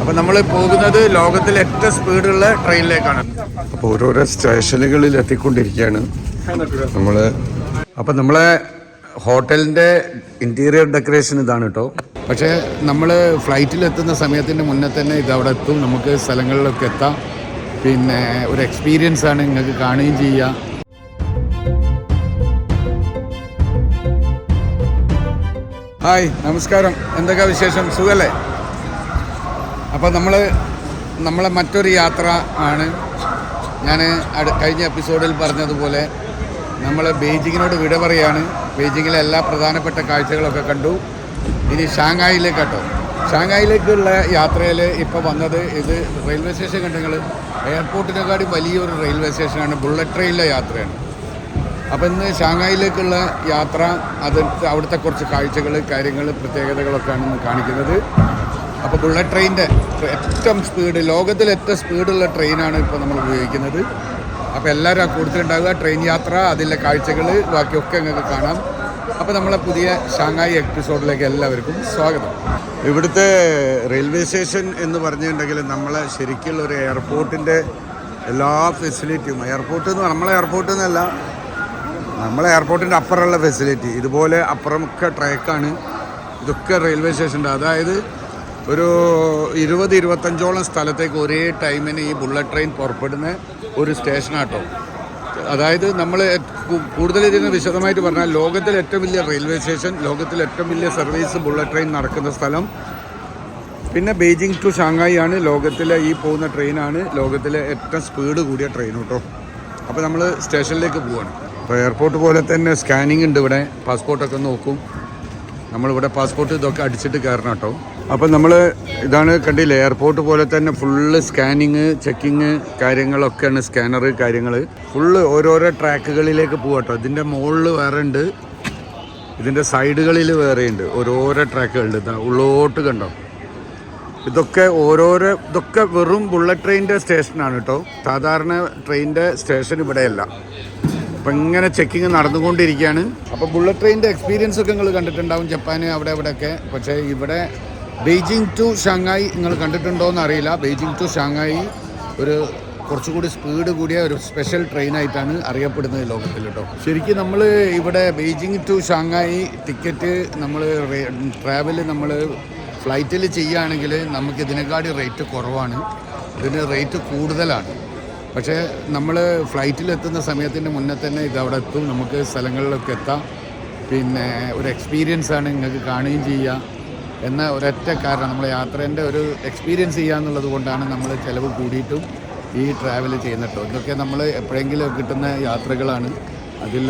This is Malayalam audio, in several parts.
അപ്പൊ നമ്മൾ പോകുന്നത് ലോകത്തിലെ ഏറ്റവും സ്പീഡുള്ള ട്രെയിനിലേക്കാണ്. അപ്പോൾ ഓരോരോ സ്റ്റേഷനുകളിൽ എത്തിക്കൊണ്ടിരിക്കുകയാണ്. നമ്മൾ അപ്പോൾ നമ്മളെ ഹോട്ടലിന്റെ ഇന്റീരിയർ ഡെക്കറേഷൻ ഇതാണ് കേട്ടോ. പക്ഷേ നമ്മൾ ഫ്ലൈറ്റിൽ എത്തുന്ന സമയത്തിന്റെ മുന്നേ തന്നെ ഇത് അവിടെ എത്തും. നമുക്ക് സ്ഥലങ്ങളിലൊക്കെ എത്താം. പിന്നെ ഒരു എക്സ്പീരിയൻസ് ആണ് നിങ്ങൾക്ക് കാണുകയും ചെയ്യുക ഹായ് നമസ്കാരം. എന്തൊക്കെ വിശേഷം? സുഖല്ലേ? അപ്പോൾ നമ്മൾ നമ്മളെ മറ്റൊരു യാത്ര ആണ്. ഞാൻ കഴിഞ്ഞ എപ്പിസോഡിൽ പറഞ്ഞതുപോലെ നമ്മൾ ബെയ്ജിങ്ങിനോട് വിട പറയാണ്. ബെയ്ജിങ്ങിലെ എല്ലാ പ്രധാനപ്പെട്ട കാഴ്ചകളൊക്കെ കണ്ടു. ഇനി ഷാങ്ഹായിലേക്ക് കേട്ടോ. ഷാങ്ഹായിലേക്കുള്ള യാത്രയിൽ ഇപ്പോൾ വന്നത് ഇത് റെയിൽവേ സ്റ്റേഷൻ കണ്ടെങ്കിൽ എയർപോർട്ടിനെക്കാട്ടി വലിയൊരു റെയിൽവേ സ്റ്റേഷനാണ്. ബുള്ളറ്റ് ട്രെയിനിലെ യാത്രയാണ്. അപ്പോൾ ഇന്ന് ഷാങ്ഹായിലേക്കുള്ള യാത്ര അത് അവിടുത്തെ കുറച്ച് കാഴ്ചകൾ കാര്യങ്ങൾ പ്രത്യേകതകളൊക്കെയാണ് ഇന്ന് കാണിക്കുന്നത്. അപ്പോൾ ബുള്ളറ്റ് ട്രെയിനിന്റെ ഏറ്റവും സ്പീഡ് ലോകത്തിൽ ഏറ്റവും സ്പീഡുള്ള ട്രെയിനാണ് ഇപ്പോൾ നമ്മൾ ഉപയോഗിക്കുന്നത്. അപ്പോൾ എല്ലാവരും ആ കൂടുതലുണ്ടാവുക ട്രെയിൻ യാത്ര അതിലെ കാഴ്ചകൾ ബാക്കിയൊക്കെ നിങ്ങൾക്ക് കാണാം. അപ്പോൾ നമ്മളെ പുതിയ ഷാങ്ങായി എപ്പിസോഡിലേക്ക് എല്ലാവർക്കും സ്വാഗതം. ഇവിടുത്തെ റെയിൽവേ സ്റ്റേഷൻ എന്ന് പറഞ്ഞിട്ടുണ്ടെങ്കിൽ നമ്മളെ ശരിക്കുള്ള ഒരു എയർപോർട്ടിന്റെ എല്ലാ ഫെസിലിറ്റിയും എയർപോർട്ട് എന്ന് നമ്മളെ എയർപോർട്ട് എന്നല്ല നമ്മളെ എയർപോർട്ടിന്റെ അപ്പുറമുള്ള ഫെസിലിറ്റി ഇതുപോലെ അപ്പുറമൊക്കെ ട്രാക്കാണ് ഇതൊക്കെ റെയിൽവേ സ്റ്റേഷന്റെ അതായത് ഒരു ഇരുപത് ഇരുപത്തഞ്ചോളം സ്ഥലത്തേക്ക് ഒരേ ടൈമിന് ഈ ബുള്ളറ്റ് ട്രെയിൻ പുറപ്പെടുന്ന ഒരു സ്റ്റേഷനാട്ടോ. അതായത് നമ്മൾ കൂടുതൽ ഇതിന് വിശദമായിട്ട് പറഞ്ഞാൽ ലോകത്തിലെ ഏറ്റവും വലിയ റെയിൽവേ സ്റ്റേഷൻ ലോകത്തിലെ ഏറ്റവും വലിയ സർവീസ് ബുള്ളറ്റ് ട്രെയിൻ നടക്കുന്ന സ്ഥലം. പിന്നെ ബെയ്ജിങ് ടു ഷാങ്ഹായി ആണ് ലോകത്തിലെ ഈ പോകുന്ന ട്രെയിനാണ് ലോകത്തിലെ ഏറ്റവും സ്പീഡ് കൂടിയ ട്രെയിൻ കേട്ടോ അപ്പോൾ നമ്മൾ സ്റ്റേഷനിലേക്ക് പോവാണ്. അപ്പോൾ എയർപോർട്ട് പോലെ തന്നെ സ്കാനിങ് ഉണ്ട് ഇവിടെ. പാസ്പോർട്ടൊക്കെ നോക്കും. നമ്മളിവിടെ പാസ്പോർട്ട് ഇതൊക്കെ അടിച്ചിട്ട് കയറണം കേട്ടോ അപ്പം നമ്മൾ ഇതാണ് കണ്ടില്ലേ എയർപോർട്ട് പോലെ തന്നെ ഫുള്ള് സ്കാനിങ് ചെക്കിങ് കാര്യങ്ങളൊക്കെയാണ് സ്കാനർ കാര്യങ്ങൾ. ഫുള്ള് ഓരോരോ ട്രാക്കുകളിലേക്ക് പോകട്ടോ കേട്ടോ. ഇതിന്റെ മുകളിൽ വേറെ ഉണ്ട്. ഇതിന്റെ സൈഡുകളിൽ വേറെ ഉണ്ട്. ഓരോരോ ട്രാക്കുകളുണ്ട് ഇതാ ഉള്ളോട്ട് കണ്ടോ? ഇതൊക്കെ ഓരോരോ ഇതൊക്കെ വെറും ബുള്ളറ്റ് ട്രെയിനിന്റെ സ്റ്റേഷനാണ് കേട്ടോ. സാധാരണ ട്രെയിനിന്റെ സ്റ്റേഷൻ ഇവിടെയല്ല. അപ്പം ഇങ്ങനെ ചെക്കിങ് നടന്നുകൊണ്ടിരിക്കുകയാണ്. അപ്പോൾ ബുള്ളറ്റ് ട്രെയിനിന്റെ എക്സ്പീരിയൻസ് ഒക്കെ നിങ്ങൾ കണ്ടിട്ടുണ്ടാവും. ജപ്പാന് അവിടെ ഇവിടെയൊക്കെ. പക്ഷേ ഇവിടെ ബെയ്ജിങ് ടു ഷാങ്ഹായി നിങ്ങൾ കണ്ടിട്ടുണ്ടോ എന്ന് അറിയില്ല. ബെയ്ജിങ് ടു ഷാങ്ഹായി ഒരു കുറച്ചുകൂടി സ്പീഡ് കൂടിയ ഒരു സ്പെഷ്യൽ ട്രെയിനായിട്ടാണ് അറിയപ്പെടുന്നത് ലോകത്തിൽ കേട്ടോ. ശരിക്കും നമ്മൾ ഇവിടെ ബെയ്ജിങ് ടു ഷാങ്ഹായി ടിക്കറ്റ് നമ്മൾ ട്രാവൽ നമ്മൾ ഫ്ലൈറ്റിൽ ചെയ്യുകയാണെങ്കിൽ നമുക്ക് ഇതിനെക്കാട്ടി റേറ്റ് കുറവാണ്. ഇതിന് റേറ്റ് കൂടുതലാണ്. പക്ഷേ നമ്മൾ ഫ്ലൈറ്റിലെത്തുന്ന സമയത്തിന് മുന്നേ തന്നെ ഇത് അവിടെ എത്തും. നമുക്ക് സ്ഥലങ്ങളിലൊക്കെ എത്താം. പിന്നെ ഒരു എക്സ്പീരിയൻസ് ആണ് നിങ്ങൾക്ക് കാണുകയും ചെയ്യുക എന്ന ഒരൊറ്റ കാരണം നമ്മൾ യാത്രേന്റെ ഒരു എക്സ്പീരിയൻസ് ചെയ്യുക എന്നുള്ളത് കൊണ്ടാണ് നമ്മൾ ചിലവ് കൂടിയിട്ടും ഈ ട്രാവൽ ചെയ്യുന്നിട്ടോ ഇതൊക്കെ നമ്മൾ എപ്പോഴെങ്കിലും കിട്ടുന്ന യാത്രകളാണ്. അതിൽ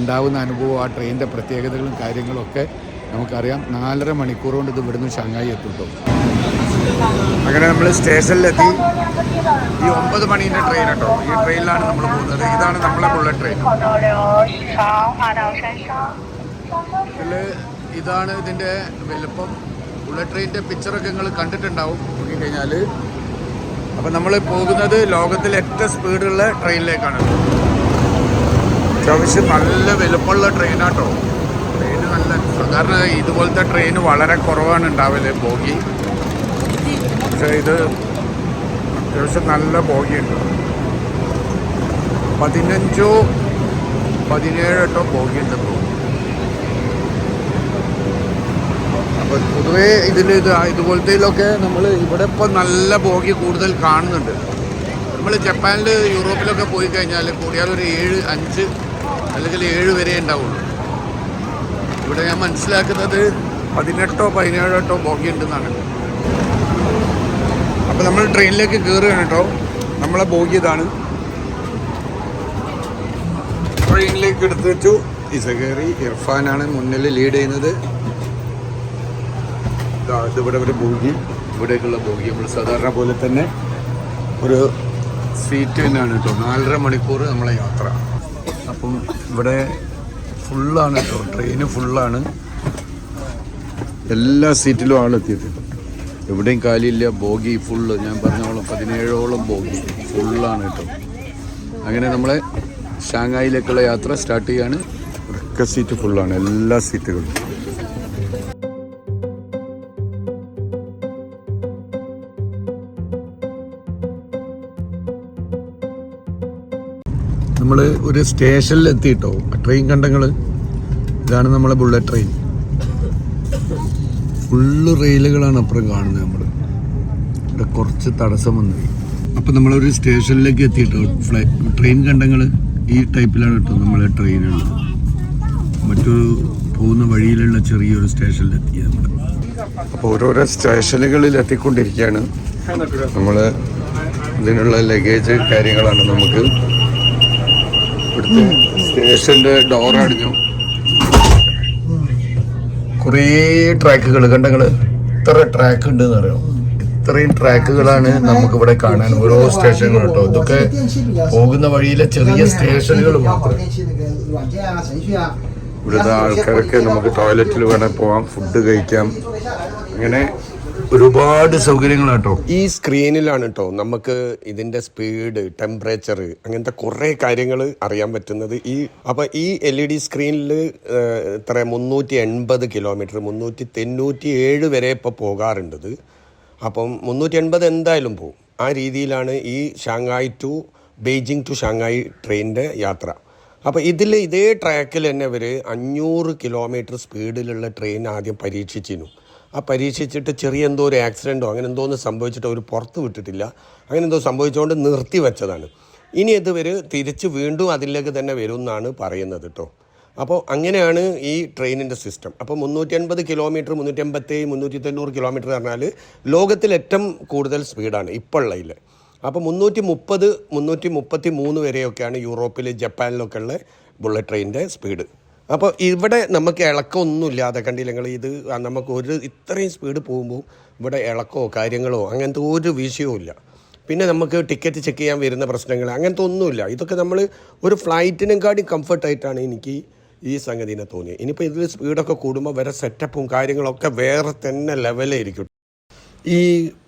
ഉണ്ടാവുന്ന അനുഭവം ആ ട്രെയിനിന്റെ പ്രത്യേകതകളും കാര്യങ്ങളൊക്കെ നമുക്കറിയാം. നാലര മണിക്കൂർ കൊണ്ട് ഇത് ഇവിടുന്ന് ഷാങ്ങായി എത്തും അങ്ങനെ നമ്മൾ സ്റ്റേഷനിലെത്തി. ഈ ഒമ്പത് മണീന്റെ ട്രെയിൻ കേട്ടോ ഈ ട്രെയിനിലാണ് നമ്മൾ പോകുന്നത്. ഇതാണ് നമ്മളെ ബുള്ളറ്റ് ട്രെയിൻ ഇതാണ് ഇതിന്റെ വലുപ്പം. ബുള്ളറ്റ് ട്രെയിനിന്റെ പിക്ചറൊക്കെ നിങ്ങൾ കണ്ടിട്ടുണ്ടാവും. നോക്കിക്കഴിഞ്ഞാൽ അപ്പം നമ്മൾ പോകുന്നത് ലോകത്തിലെ ഏറ്റവും സ്പീഡുള്ള ട്രെയിനിലേക്കാണ് അത്യാവശ്യം നല്ല വലുപ്പമുള്ള ട്രെയിനാട്ടോ ട്രെയിൻ നല്ല സാധാരണ ഇതുപോലത്തെ ട്രെയിൻ വളരെ കുറവാണ് ഉണ്ടാവൽ ബോഗി. പക്ഷേ ഇത് അത്യാവശ്യം നല്ല ബോഗിയുണ്ട് പതിനഞ്ചോ പതിനേഴോ ബോഗി ഉണ്ട് അപ്പോൾ പൊതുവേ ഇതിൽ ഇത് ഇതുപോലത്തേലൊക്കെ നമ്മൾ ഇവിടെ ഇപ്പോൾ നല്ല ബോഗി കൂടുതൽ കാണുന്നുണ്ട്. നമ്മൾ ജപ്പാനിൽ യൂറോപ്പിലൊക്കെ പോയി കഴിഞ്ഞാൽ കൂടിയാൽ ഒരു ഏഴ് അഞ്ച് അല്ലെങ്കിൽ ഏഴ് വരെ ഉണ്ടാവുള്ളൂ. ഇവിടെ ഞാൻ മനസ്സിലാക്കുന്നത് പതിനെട്ടോ പതിനേഴെട്ടോ ബോഗി ഉണ്ടെന്നാണ് അപ്പോൾ നമ്മൾ ട്രെയിനിലേക്ക് കയറുകയാണ് കേട്ടോ. നമ്മളെ ബോഗി ഇതാണ്. ട്രെയിനിലേക്ക് എടുത്ത് വെച്ചു. ഇസഗേറി ഇർഫാനാണ് മുന്നിൽ ലീഡ് ചെയ്യുന്നത്. ഇതിവിടെ ഒരു ബോഗി ഇവിടേക്കുള്ള ബോഗി നമ്മൾ സാധാരണ പോലെ തന്നെ ഒരു സീറ്റ് തന്നെയാണ് കേട്ടോ. നാലര മണിക്കൂർ നമ്മളെ യാത്ര. അപ്പം ഇവിടെ ഫുള്ളാണ് കേട്ടോ. ട്രെയിന് ഫുള്ളാണ്. എല്ലാ സീറ്റിലും ആളെത്തിയിട്ടുണ്ട് എവിടെയും കാലിയില്ല ബോഗി ഫുള്ള്. ഞാൻ പറഞ്ഞോളം പതിനേഴോളം ബോഗി. ഫുള്ളാണ് കേട്ടോ. അങ്ങനെ നമ്മളെ ഷാങ്ഹായിലേക്കുള്ള യാത്ര സ്റ്റാർട്ട് ചെയ്യാണ്. ഒക്കെ സീറ്റ് ഫുള്ളാണ്. എല്ലാ സീറ്റുകളും. നമ്മൾ ഒരു സ്റ്റേഷനിൽ എത്തിയിട്ടോ? ട്രെയിൻ കണ്ടങ്ങൾ ഇതാണ് നമ്മളെ ബുള്ളറ്റ് ട്രെയിൻ ഫുള്ള് റെയിലുകളാണ് അപ്പുറം കാണുന്നത് നമ്മൾ ഇവിടെ കുറച്ച് തടസ്സം വന്നു. അപ്പം നമ്മളൊരു സ്റ്റേഷനിലേക്ക് എത്തിയിട്ടോ? ഫ്ലൈ ട്രെയിൻ കണ്ടങ്ങൾ ഈ ടൈപ്പിലാണ് കേട്ടോ നമ്മളെ ട്രെയിനുള്ളത് മറ്റൊരു പോകുന്ന വഴിയിലുള്ള ചെറിയൊരു സ്റ്റേഷനിൽ എത്തി നമ്മൾ അപ്പോൾ ഓരോരോ സ്റ്റേഷനുകളിൽ എത്തിക്കൊണ്ടിരിക്കുകയാണ്. നമ്മൾ ഇതിനുള്ള ലഗേജ് കാര്യങ്ങളാണ് നമുക്ക് ഇവിടുത്തെ സ്റ്റേഷന്റെ ഡോർ അടിഞ്ഞു. കുറേ ട്രാക്കുകൾ. കണ്ടങ്ങൾ ഇത്ര ട്രാക്ക് ഉണ്ട് അറിയാം? ഇത്രയും ട്രാക്കുകളാണ് നമുക്ക് ഇവിടെ കാണാൻ ഓരോ സ്റ്റേഷനുകളും കേട്ടോ. ഇതൊക്കെ പോകുന്ന വഴിയിലെ ചെറിയ സ്റ്റേഷനുകൾ മാത്രം. ഇവിടുത്തെ ആൾക്കാരൊക്കെ നമുക്ക് ടോയ്ലറ്റിൽ വേണേൽ പോവാം ഫുഡ് കഴിക്കാം. അങ്ങനെ ഒരുപാട് സൗകര്യങ്ങളാട്ടോ. ഈ സ്ക്രീനിലാണ് കേട്ടോ നമുക്ക് ഇതിന്റെ സ്പീഡ് ടെമ്പറേച്ചർ അങ്ങനത്തെ കുറേ കാര്യങ്ങൾ അറിയാൻ പറ്റുന്നത്. ഈ അപ്പൊ ഈ എൽ ഇ ഡി സ്ക്രീനിൽ ഇത്ര മുന്നൂറ്റി എൺപത് കിലോമീറ്റർ മുന്നൂറ്റി തൊണ്ണൂറ്റി ഏഴ് വരെ ഇപ്പോൾ പോകാറുണ്ടത്. അപ്പം മുന്നൂറ്റി എൺപത് എന്തായാലും പോകും ആ രീതിയിലാണ് ഈ Shanghai to Beijing to Shanghai ട്രെയിനിന്റെ യാത്ര. അപ്പോൾ ഇതിൽ ഇതേ ട്രാക്കിൽ തന്നെ ഇവർ അഞ്ഞൂറ് കിലോമീറ്റർ സ്പീഡിലുള്ള ട്രെയിൻ ആദ്യം പരീക്ഷിച്ചിരുന്നു. ആ പരീക്ഷിച്ചിട്ട് ചെറിയ എന്തോ ഒരു ആക്സിഡന്റോ അങ്ങനെ എന്തോ ഒന്ന് സംഭവിച്ചിട്ട് അവർ പുറത്ത് വിട്ടിട്ടില്ല. അങ്ങനെ എന്തോ സംഭവിച്ചുകൊണ്ട് നിർത്തി വെച്ചതാണ്. ഇനി ഇത് ഇവർ തിരിച്ച് വീണ്ടും അതിലേക്ക് തന്നെ വരും എന്നാണ് പറയുന്നത് കേട്ടോ അപ്പോൾ അങ്ങനെയാണ് ഈ ട്രെയിനിന്റെ സിസ്റ്റം. അപ്പോൾ മുന്നൂറ്റി അൻപത് കിലോമീറ്റർ മുന്നൂറ്റി അമ്പത്തി മുന്നൂറ്റി തൊണ്ണൂറ് കിലോമീറ്റർ പറഞ്ഞാൽ ലോകത്തിൽ ഏറ്റവും കൂടുതൽ സ്പീഡാണ് ഇപ്പോൾ ഉള്ളതിൽ അപ്പോൾ മുന്നൂറ്റി മുപ്പത് മുന്നൂറ്റി മുപ്പത്തി മൂന്ന് വരെയൊക്കെയാണ് യൂറോപ്പിൽ ജപ്പാനിലൊക്കെ ഉള്ള ബുള്ളറ്റ് ട്രെയിനിന്റെ സ്പീഡ്. അപ്പോൾ ഇവിടെ നമുക്ക് ഇളക്കമൊന്നുമില്ലാതെ കണ്ടില്ല നിങ്ങൾ ഇത് നമുക്ക് ഒരു ഇത്രയും സ്പീഡ് പോകുമ്പോൾ ഇവിടെ ഇളക്കമോ കാര്യങ്ങളോ അങ്ങനത്തെ ഒരു വിഷയവും ഇല്ല. പിന്നെ നമുക്ക് ടിക്കറ്റ് ചെക്ക് ചെയ്യാൻ വരുന്ന പ്രശ്നങ്ങൾ അങ്ങനത്തെ ഒന്നുമില്ല. ഇതൊക്കെ നമ്മൾ ഒരു ഫ്ലൈറ്റിനെക്കാട്ടി കംഫർട്ടായിട്ടാണ് എനിക്ക് ഈ സംഗതിനെ തോന്നിയത്. ഇനിയിപ്പോൾ ഇതിൽ സ്പീഡൊക്കെ കൂടുമ്പോൾ വരെ സെറ്റപ്പും കാര്യങ്ങളൊക്കെ വേറെ തന്നെ ലെവലായിരിക്കും ഈ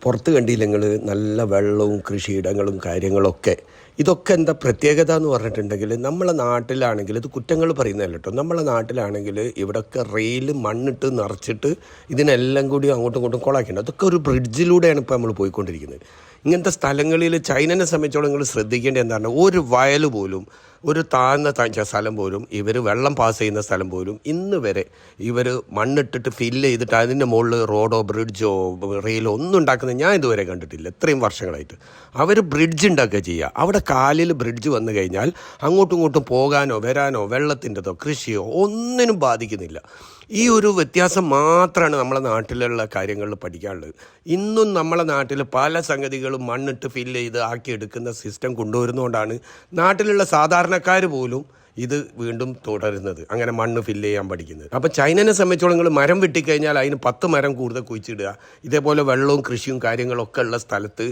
പുറത്ത് കണ്ടില്ലെങ്കിൽ നല്ല വെള്ളവും കൃഷിയിടങ്ങളും കാര്യങ്ങളൊക്കെ. ഇതൊക്കെ എന്താ പ്രത്യേകത എന്ന് പറഞ്ഞിട്ടുണ്ടെങ്കിൽ നമ്മളെ നാട്ടിലാണെങ്കിൽ ഇത് കുറ്റങ്ങൾ പറയുന്നതല്ല കേട്ടോ. നമ്മളെ നാട്ടിലാണെങ്കിൽ ഇവിടെയൊക്കെ റെയിൽ മണ്ണിട്ട് നിറച്ചിട്ട് ഇതിനെല്ലാം കൂടി അങ്ങോട്ടും ഇങ്ങോട്ടും കൊളാക്കിയിട്ടുണ്ട്. അതൊക്കെ ഒരു ബ്രിഡ്ജിലൂടെയാണ് ഇപ്പോൾ നമ്മൾ പോയിക്കൊണ്ടിരിക്കുന്നത്. ഇങ്ങനത്തെ സ്ഥലങ്ങളിൽ ചൈനനെ സംബന്ധിച്ചോളം നിങ്ങൾ ശ്രദ്ധിക്കേണ്ടത് എന്താണ് ഒരു വയൽ പോലും ഒരു താഴ്ന്ന താഴ്ച സ്ഥലം പോലും ഇവർ വെള്ളം പാസ് ചെയ്യുന്ന സ്ഥലം പോലും ഇന്ന് വരെ ഇവർ മണ്ണിട്ടിട്ട് ഫില്ല് ചെയ്തിട്ട് അതിന്റെ മുകളിൽ റോഡോ ബ്രിഡ്ജോ റെയിലോ ഒന്നും ഉണ്ടാക്കുന്നത് ഞാൻ ഇതുവരെ കണ്ടിട്ടില്ല. ഇത്രയും വർഷങ്ങളായിട്ട്. അവർ ബ്രിഡ്ജ് ഉണ്ടാക്കുക ചെയ്യുക അവിടെ കാലിൽ ബ്രിഡ്ജ് വന്നു കഴിഞ്ഞാൽ അങ്ങോട്ടും ഇങ്ങോട്ടും പോകാനോ വരാനോ വെള്ളത്തിന്റെതോ കൃഷിയോ ഒന്നിനും ബാധിക്കുന്നില്ല. ഈ ഒരു വ്യത്യാസം മാത്രമാണ് നമ്മളെ നാട്ടിലുള്ള കാര്യങ്ങളിൽ പഠിക്കാനുള്ളത്. ഇന്നും നമ്മളെ നാട്ടിൽ പല സംഗതികളും മണ്ണിട്ട് ഫില്ല് ചെയ്ത് ആക്കിയെടുക്കുന്ന സിസ്റ്റം കൊണ്ടുവരുന്നതുകൊണ്ടാണ് നാട്ടിലുള്ള സാധാരണക്കാർ പോലും ഇത് വീണ്ടും തുടരുന്നത്. അങ്ങനെ മണ്ണ് ഫില്ല് ചെയ്യാൻ പഠിക്കുന്നത്. അപ്പോൾ ചൈനനെ സംബന്ധിച്ചോളം നിങ്ങൾ മരം വെട്ടിക്കഴിഞ്ഞാൽ അതിന് പത്ത് മരം കൂടുതൽ കുഴിച്ചിടുക. ഇതേപോലെ വെള്ളവും കൃഷിയും കാര്യങ്ങളൊക്കെ ഉള്ള സ്ഥലത്ത്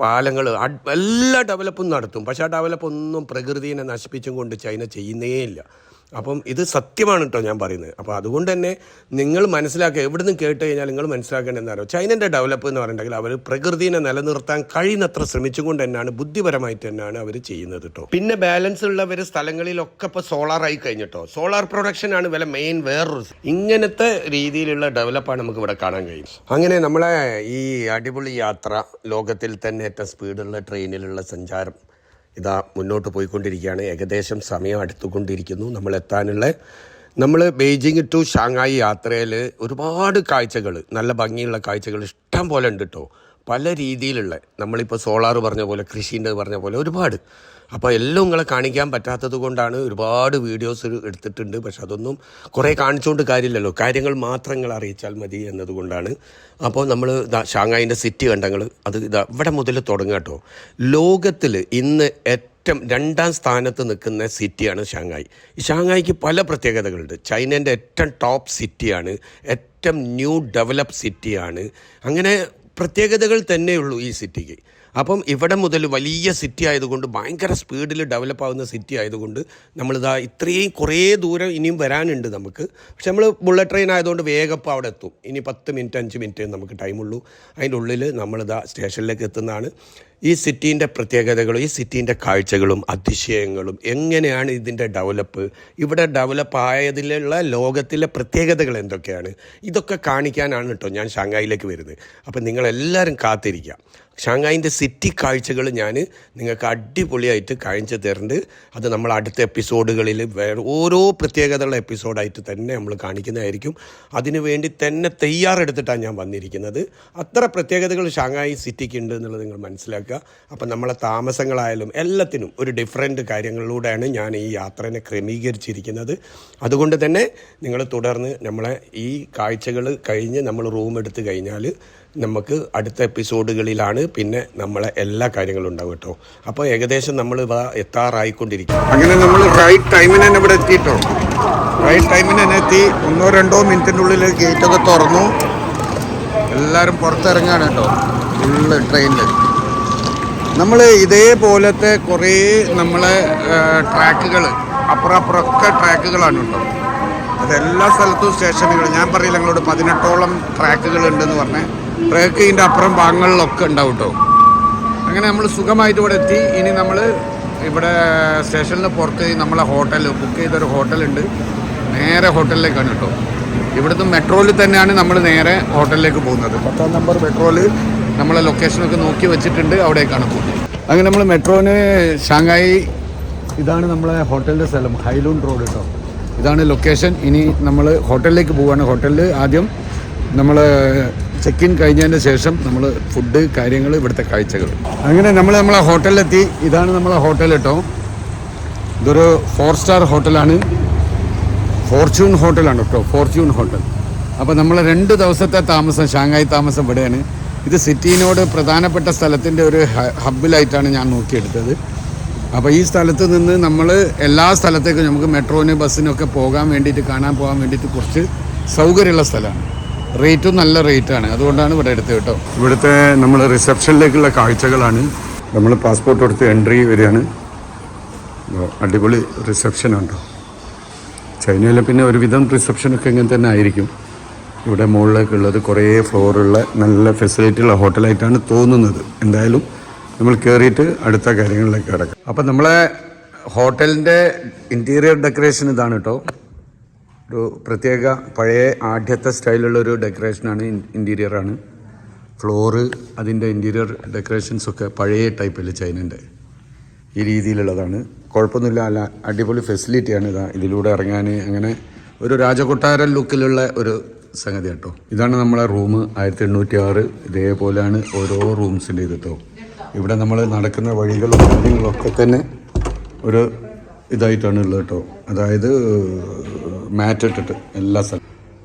പാലങ്ങൾ എല്ലാ ഡെവലപ്പും നടത്തും. പക്ഷേ ആ ഡെവലപ്പൊന്നും പ്രകൃതിയെ നശിപ്പിച്ചും കൊണ്ട് ചൈന ചെയ്യുന്നേ ഇല്ല. അപ്പം ഇത് സത്യമാണ് കേട്ടോ ഞാൻ പറയുന്നത്. അപ്പോൾ അതുകൊണ്ട് തന്നെ നിങ്ങൾ മനസ്സിലാക്കുക എവിടെ നിന്ന് കേട്ട് കഴിഞ്ഞാൽ നിങ്ങൾ മനസ്സിലാക്കേണ്ടത് എന്താ പറയുക ചൈനന്റെ ഡെവലപ്പ് എന്ന് പറഞ്ഞിട്ടുണ്ടെങ്കിൽ അവർ പ്രകൃതിനെ നിലനിർത്താൻ കഴിയുന്നത്ര ശ്രമിച്ചുകൊണ്ട് തന്നെയാണ് ബുദ്ധിപരമായിട്ട് തന്നെയാണ് അവർ ചെയ്യുന്നത് കേട്ടോ പിന്നെ ബാലൻസ് ഉള്ളവർ സ്ഥലങ്ങളിലൊക്കെ ഇപ്പോൾ സോളാർ ആയി കഴിഞ്ഞിട്ടോ സോളാർ പ്രൊഡക്ഷൻ ആണ് വില മെയിൻ വേറൊരു ഇങ്ങനത്തെ രീതിയിലുള്ള ഡെവലപ്പാണ് നമുക്ക് ഇവിടെ കാണാൻ കഴിയും അങ്ങനെ നമ്മളെ ഈ അടിപൊളി യാത്ര ലോകത്തിൽ തന്നെ ഏറ്റവും സ്പീഡുള്ള ട്രെയിനിലുള്ള സഞ്ചാരം ഇതാ മുന്നോട്ട് പോയിക്കൊണ്ടിരിക്കുകയാണ്. ഏകദേശം സമയം അടുത്തുകൊണ്ടിരിക്കുന്നു. നമ്മൾ എത്താനുള്ള നമ്മൾ ബെയ്ജിങ് ടു ഷാങ്ങായി യാത്രയിൽ ഒരുപാട് കാഴ്ചകൾ നല്ല ഭംഗിയുള്ള കാഴ്ചകൾ ഇഷ്ടം പോലെ ഉണ്ട് കേട്ടോ പല രീതിയിലുള്ള നമ്മളിപ്പോൾ സോളാർ പറഞ്ഞ പോലെ കൃഷിന്റെ പറഞ്ഞ പോലെ ഒരുപാട്. അപ്പോൾ എല്ലാം നിങ്ങളെ കാണിക്കാൻ പറ്റാത്തത് കൊണ്ടാണ് ഒരുപാട് വീഡിയോസ് എടുത്തിട്ടുണ്ട്. പക്ഷെ അതൊന്നും കുറേ കാണിച്ചുകൊണ്ട് കാര്യമില്ലല്ലോ. കാര്യങ്ങൾ മാത്രം നിങ്ങൾ അറിയിച്ചാൽ മതി എന്നതുകൊണ്ടാണ് അപ്പോൾ നമ്മൾ ഷാങ്ങായിന്റെ സിറ്റി കണ്ടങ്ങൾ അത് ഇതാ ഇവിടെ മുതൽ തുടങ്ങുക കേട്ടോ. ലോകത്തിൽ ഇന്ന് ഏറ്റവും രണ്ടാം സ്ഥാനത്ത് നിൽക്കുന്ന സിറ്റിയാണ് ഷാങ്ങായി ഈ ഷാങ്ങായിക്ക് പല പ്രത്യേകതകളുണ്ട്. ചൈനേന്റെ ഏറ്റവും ടോപ്പ് സിറ്റിയാണ് ഏറ്റവും ന്യൂ ഡെവലപ്പ് സിറ്റിയാണ് അങ്ങനെ പ്രത്യേകതകൾ തന്നെയുള്ളൂ ഈ സിറ്റിക്ക് അപ്പം ഇവിടെ മുതൽ വലിയ സിറ്റി ആയതുകൊണ്ട് ഭയങ്കര സ്പീഡിൽ ഡെവലപ്പ് ആവുന്ന സിറ്റി ആയതുകൊണ്ട് നമ്മളിതാ ഇത്രയും കുറേ ദൂരം ഇനിയും വരാനുണ്ട് നമുക്ക്. പക്ഷെ നമ്മൾ ബുള്ളറ്റ് ട്രെയിൻ ആയതുകൊണ്ട് വേഗം ഇപ്പോൾ അവിടെ എത്തും. ഇനി പത്ത് മിനിറ്റ് അഞ്ച് മിനിറ്റ് നമുക്ക് ടൈമുള്ളൂ അതിന്റെ ഉള്ളിൽ നമ്മളിതാ സ്റ്റേഷനിലേക്ക് എത്തുന്നതാണ്. ഈ സിറ്റീന്റെ പ്രത്യേകതകളും ഈ സിറ്റീന്റെ കാഴ്ചകളും അതിശയങ്ങളും എങ്ങനെയാണ് ഇതിന്റെ ഡെവലപ്പ്? ഇവിടെ ഡെവലപ്പ് ആയതിലുള്ള ലോകത്തിലെ പ്രത്യേകതകൾ എന്തൊക്കെയാണ്? ഇതൊക്കെ കാണിക്കാനാണ് കേട്ടോ ഞാൻ ഷാങ്ഹായിലേക്ക് വരുന്നത്. അപ്പം നിങ്ങളെല്ലാവരും കാത്തിരിക്കുക. ഷാങ്ഹായിന്റെ സിറ്റി കാഴ്ചകൾ ഞാൻ നിങ്ങൾക്ക് അടിപൊളിയായിട്ട് കാണിച്ചു തരുന്നുണ്ട്. അത് നമ്മൾ അടുത്ത എപ്പിസോഡുകളിൽ വേറെ ഓരോ പ്രത്യേകതയുള്ള എപ്പിസോഡായിട്ട് തന്നെ നമ്മൾ കാണിക്കുന്നതായിരിക്കും. അതിനു വേണ്ടി തന്നെ തയ്യാറെടുത്തിട്ടാണ് ഞാൻ വന്നിരിക്കുന്നത്. അത്ര പ്രത്യേകതകൾ ഷാങ്ഹായി സിറ്റിക്ക് ഉണ്ട് എന്നുള്ളത് നിങ്ങൾ മനസ്സിലാക്കുക. അപ്പം നമ്മളെ താമസങ്ങളായാലും എല്ലാത്തിനും ഒരു ഡിഫറെന്റ് കാര്യങ്ങളിലൂടെയാണ് ഞാൻ ഈ യാത്രനെ ക്രമീകരിച്ചിരിക്കുന്നത്. അതുകൊണ്ട് തന്നെ നിങ്ങൾ തുടർന്ന് നമ്മളെ ഈ കാഴ്ചകൾ കഴിഞ്ഞ് നമ്മൾ റൂം എടുത്ത് കഴിഞ്ഞാൽ നമുക്ക് അടുത്ത എപ്പിസോഡുകളിലാണ് പിന്നെ നമ്മളെ എല്ലാ കാര്യങ്ങളും ഉണ്ടാവും കേട്ടോ. അപ്പോൾ ഏകദേശം നമ്മൾ എത്താറായിക്കൊണ്ടിരിക്കും. അങ്ങനെ നമ്മൾ റൈറ്റ് ടൈമിന് തന്നെ ഇവിടെ എത്തിയിട്ടോ? റൈറ്റ് ടൈമിന് തന്നെ എത്തി. ഒന്നോ രണ്ടോ മിനിറ്റിന്റെ ഉള്ളിൽ ഗേറ്റൊക്കെ തുറന്നു. എല്ലാവരും പുറത്തിറങ്ങാണ് കേട്ടോ. ഫുള്ള് ട്രെയിനിൽ നമ്മൾ ഇതേപോലത്തെ കുറേ നമ്മളെ ട്രാക്കുകൾ അപ്പുറം അപ്പുറമൊക്കെ ട്രാക്കുകളാണ് ഉണ്ടോ അതെല്ലാ സ്ഥലത്തും സ്റ്റേഷനുകൾ ഞാൻ പറയില്ല ഞങ്ങളോട് പതിനെട്ടോളം ട്രാക്കുകൾ ഉണ്ടെന്ന് പറഞ്ഞ്. ട്രാക്ക് ഇതിന്റെ അപ്പുറം ഭാഗങ്ങളിലൊക്കെ ഉണ്ടാവും കേട്ടോ. അങ്ങനെ നമ്മൾ സുഖമായിട്ട് ഇവിടെ എത്തി. ഇനി നമ്മൾ ഇവിടെ സ്റ്റേഷനിൽ പുറത്ത് നമ്മളെ ഹോട്ടൽ ബുക്ക് ചെയ്തൊരു ഹോട്ടലുണ്ട്. നേരെ ഹോട്ടലിലേക്കാണ് കേട്ടോ. ഇവിടുന്ന് മെട്രോയിൽ തന്നെയാണ് നമ്മൾ നേരെ ഹോട്ടലിലേക്ക് പോകുന്നത്. പത്താം നമ്പർ മെട്രോയിൽ നമ്മളെ ലൊക്കേഷനൊക്കെ നോക്കി വെച്ചിട്ടുണ്ട് അവിടേക്കാണ് പോകുന്നത്. അങ്ങനെ നമ്മൾ മെട്രോന് ഷാങ്ഹായി ഇതാണ് നമ്മളെ ഹോട്ടലിന്റെ സ്ഥലം ഹൈലൂൺ റോഡ് കേട്ടോ ഇതാണ് ലൊക്കേഷൻ ഇനി നമ്മൾ ഹോട്ടലിലേക്ക് പോവുകയാണ് ഹോട്ടലിൽ ആദ്യം നമ്മൾ ചെക്ക് ഇൻ കഴിഞ്ഞതിന് ശേഷം നമ്മൾ ഫുഡ് കാര്യങ്ങൾ ഇവിടുത്തെ കാഴ്ചകൾ അങ്ങനെ നമ്മൾ നമ്മളെ ഹോട്ടലിലെത്തി. ഇതാണ് നമ്മളെ ഹോട്ടൽ കേട്ടോ ഇതൊരു ഫോർ സ്റ്റാർ ഹോട്ടലാണ്. ഫോർച്യൂൺ ഹോട്ടലാണ് കേട്ടോ ഫോർച്യൂൺ ഹോട്ടൽ. അപ്പോൾ നമ്മൾ രണ്ട് ദിവസത്തെ താമസം ഷാങ്ഹായി താമസം ഇവിടെയാണ്. ഇത് സിറ്റിനോട് പ്രധാനപ്പെട്ട സ്ഥലത്തിന്റെ ഒരു ഹബ്ബിലായിട്ടാണ് ഞാൻ നോക്കിയെടുത്തത്. അപ്പോൾ ഈ സ്ഥലത്ത് നിന്ന് നമ്മൾ എല്ലാ സ്ഥലത്തേക്കും നമുക്ക് മെട്രോന് ബസ്സിനൊക്കെ പോകാൻ വേണ്ടിയിട്ട് കാണാൻ പോകാൻ വേണ്ടിയിട്ട് കുറച്ച് സൗകര്യമുള്ള സ്ഥലമാണ്. റേറ്റും നല്ല റേറ്റാണ്. അതുകൊണ്ടാണ് ഇവിടെ എടുത്തത് കേട്ടോ. ഇവിടുത്തെ നമ്മൾ റിസപ്ഷനിലേക്കുള്ള കാഴ്ചകളാണ്. നമ്മൾ പാസ്പോർട്ട് കൊടുത്ത് എൻട്രി വരികയാണ്. അടിപൊളി റിസപ്ഷൻ ഉണ്ടോ ചൈനയിലെ പിന്നെ ഒരുവിധം റിസപ്ഷനൊക്കെ ഇങ്ങനെ തന്നെ ആയിരിക്കും. ഇവിടെ മുകളിലേക്കുള്ളത് കുറേ ഫ്ലോറുള്ള നല്ല ഫെസിലിറ്റിയുള്ള ഹോട്ടലായിട്ടാണ് തോന്നുന്നത്. എന്തായാലും നമ്മൾ കയറിയിട്ട് അടുത്ത കാര്യങ്ങളിലേക്ക് കിടക്കാം. അപ്പം നമ്മളെ ഹോട്ടലിന്റെ ഇന്റീരിയർ ഡെക്കറേഷൻ ഇതാണ് കേട്ടോ. ഒരു പ്രത്യേക പഴയ ആദ്യത്തെ സ്റ്റൈലുള്ള ഒരു ഡെക്കറേഷനാണ് ഇന്റീരിയറാണ്. ഫ്ലോറ് അതിന്റെ ഇന്റീരിയർ ഡെക്കറേഷൻസൊക്കെ പഴയ ടൈപ്പിൽ ചൈനന്റെ ഈ രീതിയിലുള്ളതാണ്. കുഴപ്പമൊന്നുമില്ല അല്ല അടിപൊളി ഫെസിലിറ്റിയാണ് ഇതാ ഇതിലൂടെ ഇറങ്ങാൻ. അങ്ങനെ ഒരു രാജകൊട്ടാര ലുക്കിലുള്ള ഒരു സംഗതി കേട്ടോ. ഇതാണ് നമ്മളെ റൂം ആയിരത്തി എണ്ണൂറ്റി ആറ് ഇതേപോലെയാണ് ഓരോ റൂംസിന്റെ ഇത് കേട്ടോ. ഇവിടെ നമ്മൾ നടക്കുന്ന വഴികളും കാര്യങ്ങളൊക്കെ തന്നെ ഒരു ഇതായിട്ടാണ് ഉള്ളത് കേട്ടോ. അതായത് മാറ്റ് ഇട്ടിട്ട് എല്ലാ സ്ഥലം.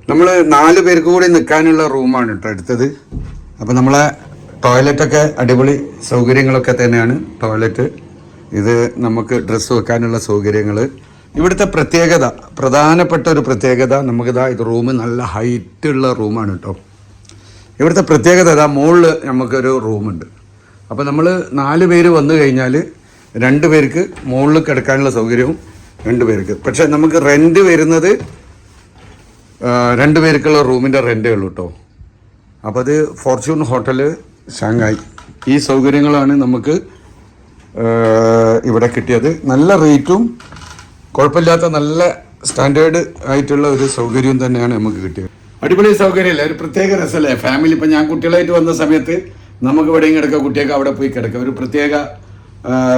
നമ്മൾ നാല് പേർക്ക് കൂടി നിൽക്കാനുള്ള റൂമാണ് കേട്ടോ എടുത്തത്. അപ്പോൾ നമ്മളെ ടോയ്ലറ്റൊക്കെ അടിപൊളി സൗകര്യങ്ങളൊക്കെ തന്നെയാണ്. ടോയ്ലറ്റ് ഇത് നമുക്ക് ഡ്രസ്സ് വെക്കാനുള്ള സൗകര്യങ്ങൾ ഇവിടുത്തെ പ്രത്യേകത പ്രധാനപ്പെട്ട ഒരു പ്രത്യേകത നമുക്കിതാ ഇത് റൂം നല്ല ഹൈറ്റ് ഉള്ള റൂമാണ് കേട്ടോ ഇവിടുത്തെ പ്രത്യേകത ഇതാ മുകളിൽ നമുക്കൊരു റൂമുണ്ട്. അപ്പോൾ നമ്മൾ നാല് പേര് വന്നു കഴിഞ്ഞാൽ രണ്ട് പേർക്ക് മുകളിൽ കിടക്കാനുള്ള സൗകര്യവും രണ്ട് പേർക്ക്. പക്ഷേ നമുക്ക് റെന്റ് വരുന്നത് രണ്ട് പേർക്കുള്ള റൂമിന്റെ റെന്റേ ഉള്ളൂ കേട്ടോ അപ്പോൾ അത് ഫോർച്യൂൺ ഹോട്ടൽ ഷാങ്ഹായ്. ഈ സൗകര്യങ്ങളാണ് നമുക്ക് ഇവിടെ കിട്ടിയത്. നല്ല റേറ്റും കുഴപ്പമില്ലാത്ത നല്ല സ്റ്റാൻഡേർഡ് ആയിട്ടുള്ള ഒരു സൗകര്യം തന്നെയാണ് നമുക്ക് കിട്ടിയത്. അടിപൊളി സൗകര്യമല്ലേ ഒരു പ്രത്യേക രസമല്ലേ? ഫാമിലി ഇപ്പം ഞാൻ കുട്ടികളായിട്ട് വന്ന സമയത്ത് നമുക്ക് ഇവിടെയും കിടക്കാം കുട്ടിയൊക്കെ അവിടെ പോയി കിടക്കാം. ഒരു പ്രത്യേക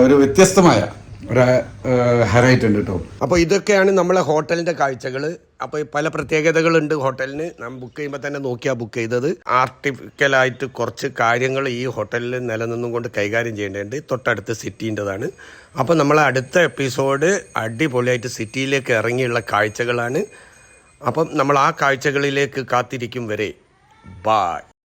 ഒരു വ്യത്യസ്തമായ ഒരു കേട്ടോ അപ്പോൾ ഇതൊക്കെയാണ് നമ്മളെ ഹോട്ടലിന്റെ കാഴ്ചകൾ അപ്പോൾ പല പ്രത്യേകതകളുണ്ട് ഹോട്ടലിന്. നാം ബുക്ക് ചെയ്യുമ്പോൾ തന്നെ നോക്കിയാ ബുക്ക് ചെയ്തത്. ആർട്ടിഫിക്കലായിട്ട് കുറച്ച് കാര്യങ്ങൾ ഈ ഹോട്ടലിൽ നിലനിന്നും കൊണ്ട് കൈകാര്യം ചെയ്യേണ്ടതുണ്ട്. തൊട്ടടുത്ത് സിറ്റീന്റെതാണ്. അപ്പോൾ നമ്മളെ അടുത്ത എപ്പിസോഡ് അടിപൊളിയായിട്ട് സിറ്റിയിലേക്ക് ഇറങ്ങിയുള്ള കാഴ്ചകളാണ്. അപ്പം നമ്മൾ ആ കാഴ്ചകളിലേക്ക് കാത്തിരിക്കും വരെ. ബായ്